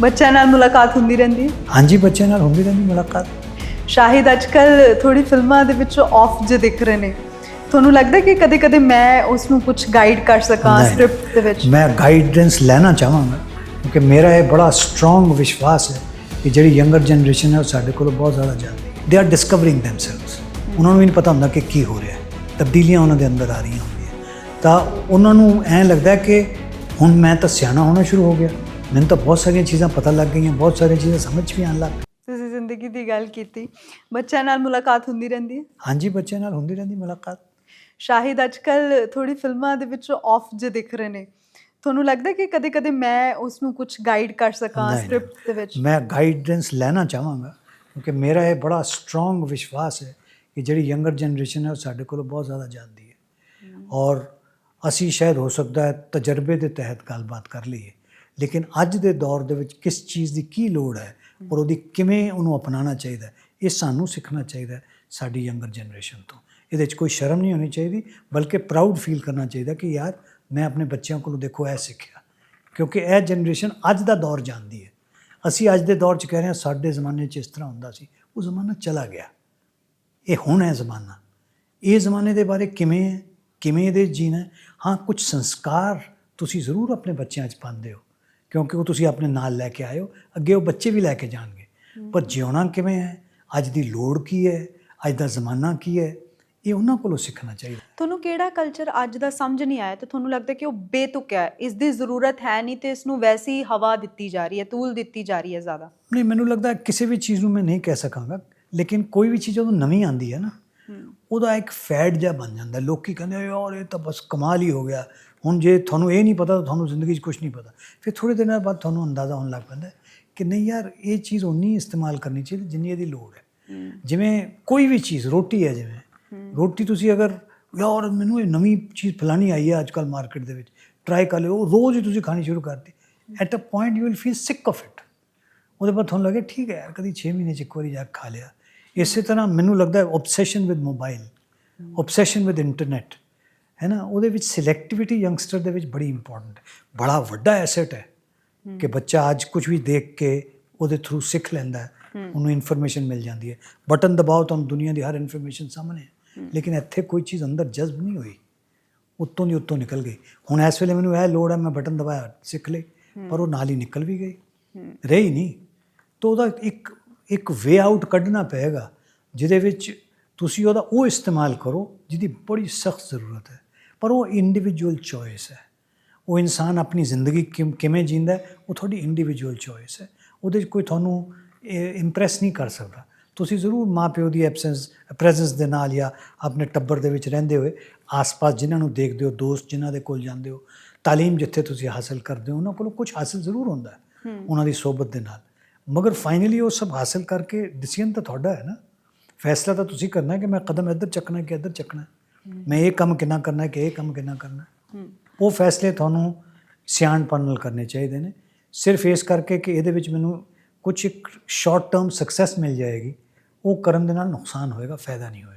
ਬੱਚਿਆਂ ਨਾਲ ਮੁਲਾਕਾਤ ਹੁੰਦੀ ਰਹਿੰਦੀ ਹੈ? ਹਾਂਜੀ ਬੱਚਿਆਂ ਨਾਲ ਹੁੰਦੀ ਰਹਿੰਦੀ ਮੁਲਾਕਾਤ। ਸ਼ਾਹਿਦ ਅੱਜਕੱਲ ਥੋੜੀ ਫਿਲਮਾਂ ਦੇ ਵਿੱਚ ਆਫ ਜੇ ਦਿਖ ਰਹੇ ਨੇ। ਤੁਹਾਨੂੰ ਲੱਗਦਾ ਕਿ ਕਦੇ-ਕਦੇ ਮੈਂ ਉਸ ਨੂੰ ਕੁਝ ਗਾਈਡ ਕਰ ਸਕਾਂ ਨਹੀਂ। ਸਕ੍ਰਿਪਟ ਦੇ ਵਿੱਚ? ਮੈਂ ਗਾਈਡੈਂਸ ਲੈਣਾ ਚਾਹਾਂਗਾ ਕਿਉਂਕਿ ਮੇਰਾ ਇਹ ਬੜਾ ਸਟਰੋਂਗ ਵਿਸ਼ਵਾਸ ਹੈ ਕਿ ਜਿਹੜੀ ਯੰਗਰ ਜਨਰੇਸ਼ਨ ਹੈ ਉਹ ਸਾਡੇ ਕੋਲੋਂ ਬਹੁਤ ਜ਼ਿਆਦਾ ਜਾਣਦੀ ਹੈ। ਦੇ ਆਰ ਡਿਸਕਵਰਿੰਗ ਥੈਮਸੈਲਵਸ ਉਹਨਾਂ ਨੂੰ ਵੀ ਨਹੀਂ ਪਤਾ ਹੁੰਦਾ ਕਿ ਕੀ ਹੋ ਰਿਹਾ। ਹੈ ਤਬਦੀਲੀਆਂ ਉਹਨਾਂ ਦੇ ਅੰਦਰ ਆ ਰਹੀਆਂ ਹੁੰਦੀਆਂ। ਤਾਂ ਉਹਨਾਂ ਨੂੰ ਐਂ ਲੱਗਦਾ ਹੈ ਕਿ ਹੁਣ ਮੈਂ ਤਾਂ ਸਿਆਣਾ ਹੋਣਾ ਸ਼ੁਰੂ ਹੋ ਗਿਆ। ਮੈਨੂੰ ਤਾਂ ਬਹੁਤ ਸਾਰੀਆਂ ਚੀਜ਼ਾਂ ਪਤਾ ਲੱਗ ਗਈਆਂ ਬਹੁਤ ਸਾਰੀਆਂ ਚੀਜ਼ਾਂ ਸਮਝ ਵੀ ਆਉਣ ਲੱਗ ਗਈਆਂ। ਤੁਸੀਂ ਜ਼ਿੰਦਗੀ ਦੀ ਗੱਲ ਕੀਤੀ। ਬੱਚਿਆਂ ਨਾਲ ਮੁਲਾਕਾਤ ਹੁੰਦੀ ਰਹਿੰਦੀ ਹੈ? ਹਾਂਜੀ ਬੱਚਿਆਂ ਨਾਲ ਹੁੰਦੀ ਰਹਿੰਦੀ ਮੁਲਾਕਾਤ। ਸ਼ਾਹਿਦ ਅੱਜਕੱਲ ਥੋੜੀ ਫਿਲਮਾਂ ਦੇ ਵਿੱਚ ਆਫ ਜੇ ਦਿਖ ਰਹੇ ਨੇ। ਤੁਹਾਨੂੰ ਲੱਗਦਾ ਕਿ ਕਦੇ-ਕਦੇ ਮੈਂ ਉਸ ਨੂੰ ਕੁਝ ਗਾਈਡ ਕਰ ਸਕਾਂ। ਸਕ੍ਰਿਪਟ ਦੇ ਵਿੱਚ? ਮੈਂ ਗਾਈਡੈਂਸ ਲੈਣਾ ਚਾਹਾਂਗਾ ਕਿਉਂਕਿ ਮੇਰਾ ਇਹ ਬੜਾ ਸਟਰੋਂਗ ਵਿਸ਼ਵਾਸ ਹੈ ਕਿ ਜਿਹੜੀ ਯੰਗਰ ਜਨਰੇਸ਼ਨ ਹੈ ਉਹ ਸਾਡੇ ਕੋਲੋਂ ਬਹੁਤ ਜ਼ਿਆਦਾ ਜਾਣਦੀ ਹੈ। ਔਰ ਅਸੀਂ ਸ਼ਾਇਦ ਹੋ ਸਕਦਾ ਹੈ ਤਜਰਬੇ ਦੇ ਤਹਿਤ ਗੱਲਬਾਤ ਕਰ ਲਈਏ। ਲੇਕਿਨ ਅੱਜ ਦੇ ਦੌਰ ਦੇ ਵਿੱਚ ਕਿਸ ਚੀਜ਼ ਦੀ ਕੀ ਲੋੜ ਹੈ, ਔਰ ਉਹਦੀ ਕਿਵੇਂ ਉਹਨੂੰ ਅਪਣਾਉਣਾ ਚਾਹੀਦਾ ਇਹ ਸਾਨੂੰ ਸਿੱਖਣਾ ਚਾਹੀਦਾ ਸਾਡੀ ਯੰਗਰ ਜਨਰੇਸ਼ਨ ਤੋਂ। ਇਹਦੇ 'ਚ ਕੋਈ ਸ਼ਰਮ ਨਹੀਂ ਹੋਣੀ ਚਾਹੀਦੀ, ਬਲਕਿ ਪ੍ਰਾਊਡ ਫੀਲ ਕਰਨਾ ਚਾਹੀਦਾ ਕਿ ਯਾਰ ਮੈਂ ਆਪਣੇ ਬੱਚਿਆਂ ਕੋਲੋਂ ਦੇਖੋ ਇਹ ਸਿੱਖਿਆ। ਕਿਉਂਕਿ ਇਹ ਜਨਰੇਸ਼ਨ ਅੱਜ ਦਾ ਦੌਰ ਜਾਣਦੀ ਹੈ। ਅਸੀਂ ਅੱਜ ਦੇ ਦੌਰ 'ਚ ਕਹਿ ਰਹੇ ਹਾਂ, ਸਾਡੇ ਜ਼ਮਾਨੇ 'ਚ ਇਸ ਤਰ੍ਹਾਂ ਹੁੰਦਾ ਸੀ, ਉਹ ਜ਼ਮਾਨਾ ਚਲਾ ਗਿਆ। ਇਹ ਹੁਣ ਹੈ ਜ਼ਮਾਨਾ। ਇਹ ਜ਼ਮਾਨੇ ਦੇ ਬਾਰੇ ਕਿਵੇਂ ਹੈ, ਕਿਵੇਂ ਇਹਦੇ ਜੀਣਾ ਹਾਂ? ਕੁਝ ਸੰਸਕਾਰ ਤੁਸੀਂ ਜ਼ਰੂਰ ਆਪਣੇ ਬੱਚਿਆਂ 'ਚ ਪਾਉਂਦੇ ਹੋ। ਕਿਉਂਕਿ ਉਹ ਤੁਸੀਂ ਆਪਣੇ ਨਾਲ ਲੈ ਕੇ ਆਏ ਹੋ ਅੱਗੇ ਉਹ ਬੱਚੇ ਵੀ ਲੈ ਕੇ ਜਾਣਗੇ। ਪਰ ਜਿਉਣਾ ਕਿਵੇਂ ਹੈ? ਅੱਜ ਦੀ ਲੋੜ ਕੀ ਹੈ? ਅੱਜ ਦਾ ਜ਼ਮਾਨਾ ਕੀ ਹੈ? ਇਹ ਉਹਨਾਂ ਕੋਲੋਂ ਸਿੱਖਣਾ ਚਾਹੀਦਾ। ਤੁਹਾਨੂੰ ਕਿਹੜਾ ਕਲਚਰ ਅੱਜ ਦਾ ਸਮਝ ਨਹੀਂ ਆਇਆ ਤੇ ਤੁਹਾਨੂੰ ਲੱਗਦਾ ਕਿ ਉਹ ਬੇਤੁਕਿਆ ਹੈ? ਇਸ ਦੀ ਜ਼ਰੂਰਤ ਹੈ ਨਹੀਂ ਤੇ ਇਸ ਨੂੰ ਵੈਸੀ ਹਵਾ ਦਿੱਤੀ ਜਾ ਰਹੀ ਹੈ ਤੂਲ ਦਿੱਤੀ ਜਾ ਰਹੀ ਹੈ ਜ਼ਿਆਦਾ। ਨਹੀਂ ਮੈਨੂੰ ਲੱਗਦਾ ਕਿਸੇ ਵੀ ਚੀਜ਼ ਨੂੰ ਮੈਂ ਨਹੀਂ ਕਹਿ ਸਕਾਂਗਾ ਲੇਕਿਨ ਕੋਈ ਵੀ ਚੀਜ਼ ਜਦੋਂ ਨਵੀਂ ਆਂਦੀ ਹੈ ਨਾ ਉਹਦਾ ਇੱਕ ਫੈਡ ਜਿਹਾ ਬਣ ਜਾਂਦਾ। ਲੋਕੀ ਕਹਿੰਦੇ ਯਾਰ ਇਹ ਤਾਂ ਬਸ ਕਮਾਲ ਹੀ ਹੋ ਗਿਆ। ਹੁਣ ਜੇ ਤੁਹਾਨੂੰ ਇਹ ਨਹੀਂ ਪਤਾ ਤਾਂ ਤੁਹਾਨੂੰ ਜ਼ਿੰਦਗੀ 'ਚ ਕੁਝ ਨਹੀਂ ਪਤਾ। ਫਿਰ ਥੋੜੇ ਦਿਨਾਂ ਬਾਅਦ ਤੁਹਾਨੂੰ ਅੰਦਾਜ਼ਾ ਹੋਣ ਲੱਗ ਪੈਂਦਾ ਕਿ ਨਹੀਂ ਯਾਰ ਇਹ ਚੀਜ਼ ਉਨੀ ਇਸਤੇਮਾਲ ਕਰਨੀ ਚਾਹੀਦੀ ਜਿੰਨੀ ਇਹਦੀ ਲੋੜ ਹੈ। ਜਿਵੇਂ ਕੋਈ ਵੀ ਚੀਜ਼ ਰੋਟੀ ਹੈ ਜਿਵੇਂ। ਰੋਟੀ ਤੁਸੀਂ ਅਗਰ ਯਾਰ ਮੈਨੂੰ ਇਹ ਨਵੀਂ ਚੀਜ਼ ਫਲਾਣੀ ਆਈ ਹੈ ਅੱਜ ਕੱਲ ਮਾਰਕੀਟ ਦੇ ਵਿੱਚ। ਟਰਾਈ ਕਰ ਲਿਓ। ਰੋਜ਼ ਹੀ ਤੁਸੀਂ ਖਾਣੀ ਸ਼ੁਰੂ ਕਰਤੀ। At a point you will feel sick of it ਉਹਦੇ ਬਾਅਦ ਤੁਹਾਨੂੰ ਲੱਗੇ ਠੀਕ ਹੈ ਯਾਰ ਕਦੀ 6 ਮਹੀਨੇ ਚ ਇੱਕ ਵਾਰੀ ਜਾ ਕੇ ਖਾ ਲਿਆ। ਇਸੇ ਤਰ੍ਹਾਂ ਮੈਨੂੰ ਲੱਗਦਾ ਹੈ obsession with mobile obsession with internet ਹੈ ਨਾ? ਉਹਦੇ ਵਿੱਚ ਸਿਲੈਕਟਿਵਿਟੀ ਯੰਗਸਟਰ ਦੇ ਵਿੱਚ ਬੜੀ ਇੰਪੋਰਟੈਂਟ ਬੜਾ ਵੱਡਾ ਐਸੈਟ ਹੈ ਕਿ ਬੱਚਾ ਅੱਜ ਕੁਝ ਵੀ ਦੇਖ ਕੇ ਉਹਦੇ ਥਰੂ ਸਿੱਖ ਲੈਂਦਾ ਹੈ ਉਹਨੂੰ ਇਨਫੋਰਮੇਸ਼ਨ ਮਿਲ ਜਾਂਦੀ ਹੈ। ਬਟਨ ਦਬਾਓ ਤੁਹਾਨੂੰ ਦੁਨੀਆ ਦੀ ਹਰ ਇਨਫੋਰਮੇਸ਼ਨ ਸਾਹਮਣੇ ਹੈ। ਲੇਕਿਨ ਇੱਥੇ ਕੋਈ ਚੀਜ਼ ਅੰਦਰ ਜਜ਼ਬ ਨਹੀਂ ਹੋਈ। ਉੱਤੋਂ ਦੀ ਉੱਤੋਂ ਨਿਕਲ ਗਈ। ਹੁਣ ਇਸ ਵੇਲੇ ਮੈਨੂੰ ਇਹ ਲੋੜ ਹੈ ਮੈਂ ਬਟਨ ਦਬਾਇਆ ਸਿੱਖ ਲਈ ਪਰ ਉਹ ਨਾਲ ਹੀ ਨਿਕਲ ਵੀ ਗਈ। ਰਹੀ ਨਹੀਂ। ਤਾਂ ਉਹਦਾ ਇੱਕ ਇੱਕ ਵੇ ਆਊਟ ਕੱਢਣਾ ਪਏਗਾ ਜਿਹਦੇ ਵਿੱਚ ਤੁਸੀਂ ਉਹਦਾ ਉਹ ਇਸਤੇਮਾਲ ਕਰੋ ਜਿਹਦੀ ਬੜੀ ਸਖਤ ਜ਼ਰੂਰਤ ਹੈ। ਪਰ ਉਹ ਇੰਡੀਵਿਜੂਅਲ ਚੋਇਸ ਹੈ। ਉਹ ਇਨਸਾਨ ਆਪਣੀ ਜ਼ਿੰਦਗੀ ਕਿਵੇਂ ਜੀਂਦਾ ਉਹ ਤੁਹਾਡੀ ਇੰਡੀਵਿਜੂਅਲ ਚੋਇਸ ਹੈ। ਉਹਦੇ ਕੋਈ ਤੁਹਾਨੂੰ ਇੰਪ੍ਰੈਸ ਨਹੀਂ ਕਰ ਸਕਦਾ। ਤੁਸੀਂ ਜ਼ਰੂਰ ਮਾਪਿਓ ਦੀ ਐਬਸੈਂਸ ਪ੍ਰੈਜ਼ੈਂਸ ਦੇ ਨਾਲ ਜਾਂ ਆਪਣੇ ਟੱਬਰ ਦੇ ਵਿੱਚ ਰਹਿੰਦੇ ਹੋਏ ਆਸ-ਪਾਸ ਜਿਨ੍ਹਾਂ ਨੂੰ ਦੇਖਦੇ ਹੋ ਦੋਸਤ ਜਿਨ੍ਹਾਂ ਦੇ ਕੋਲ ਜਾਂਦੇ ਹੋ ਤਾਲੀਮ ਜਿੱਥੇ ਤੁਸੀਂ ਹਾਸਲ ਕਰਦੇ ਹੋ ਉਹਨਾਂ ਕੋਲੋਂ ਕੁਝ ਹਾਸਲ ਜ਼ਰੂਰ ਹੁੰਦਾ ਹੈ ਉਹਨਾਂ ਦੀ ਸੋਬਤ ਦੇ ਨਾਲ। ਮਗਰ ਫਾਈਨਲੀ ਉਹ ਸਭ ਹਾਸਲ ਕਰਕੇ ਡਿਸੀਜਨ ਤਾਂ ਤੁਹਾਡਾ ਹੈ ਨਾ। ਫੈਸਲਾ ਤਾਂ ਤੁਸੀਂ ਕਰਨਾ ਹੈ ਕਿ ਮੈਂ ਕਦਮ ਇੱਧਰ ਚੱਕਣਾ ਹੈ ਕਿ ਇੱਧਰ ਚੱਕਣਾ ਹੈ। ਮੈਂ ਇਹ ਕੰਮ ਕਿੰਨਾ ਕਰਨਾ ਹੈ ਕਿ ਇਹ ਕੰਮ ਕਿੰਨਾ ਕਰਨਾ ਹੈ। ਉਹ ਫੈਸਲੇ ਤੁਹਾਨੂੰ ਸਿਆਣਪਣ ਨਾਲ ਕਰਨੇ ਚਾਹੀਦੇ ਨੇ। ਸਿਰਫ ਇਸ ਕਰਕੇ ਕਿ ਇਹਦੇ ਵਿੱਚ ਮੈਨੂੰ ਕੁਝ ਇੱਕ ਸ਼ਾਰਟ ਟਰਮ ਸਕਸੈਸ ਮਿਲ ਜਾਏਗੀ। ਉਹ ਕਰਨ ਦੇ ਨਾਲ ਨੁਕਸਾਨ ਹੋਏਗਾ ਫਾਇਦਾ ਨਹੀਂ ਹੋਏਗਾ।